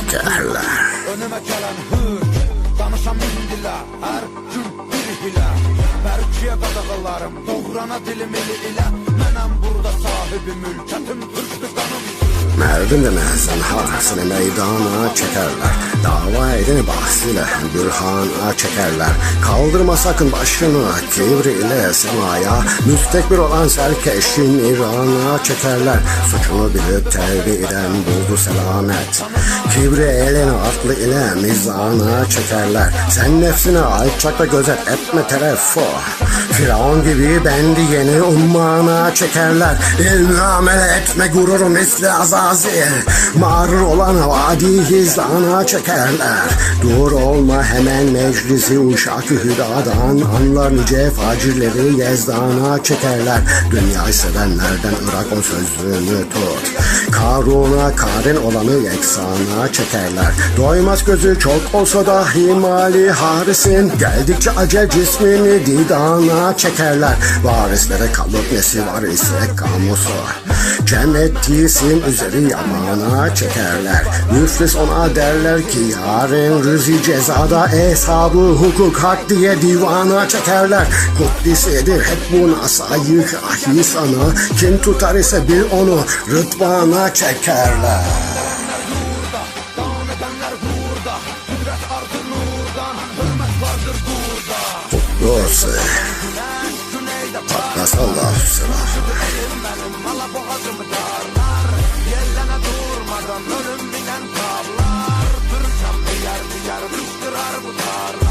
çekerler. Önüme gelen hır Danışan mindilər Hər gün bir hilə Mərkiyə qadağalarım Doğrana dilim eli ilə Mənəm burada sahibi mülkətim Türkdü qanım Merdim demezden harsını meydana çekerler. Dava edeni bahsiyle bürhana çekerler. Kaldırma sakın başını kibri ile semaya. Müstekbir olan serkeşin İran'a çekerler. Suçunu bilip tevbe eden buldu selamet. Kibri eleni aklı ile mizana çekerler. Sen nefsine alçak ve gözet etme tereffu. Firavun gibi bendi yeni ummana çekerler. İlmi amele etme gururu misli azazil. Mağrur olan vadi hizlana çekerler. Dur olma hemen meclisi uşak-ı hüdadan. Anlar nice facirleri yezdana çekerler. Dünyayı sevenlerden Irak o sözünü tut. Karun'a karin olanı yeksana çekerler. Doymaz gözü çok olsa da himali harisin. Geldikçe acel cismini didana çekerler. Varislere kalıp nesi var ise kamusu. Cem üzeri yamana çekerler. Müflis ona derler ki yarın rüzi cezada hesabı hukuk hak diye divana çekerler. Kuddisidir hep bu nasayık ahi sana. Kim tutar ise bil onu rıdvana çekerler. Dan edənlər burada Qüdrət ardı nurdan Arkadan ölüm diken tablar Tırçam eğer diğer fışkırar bu tar.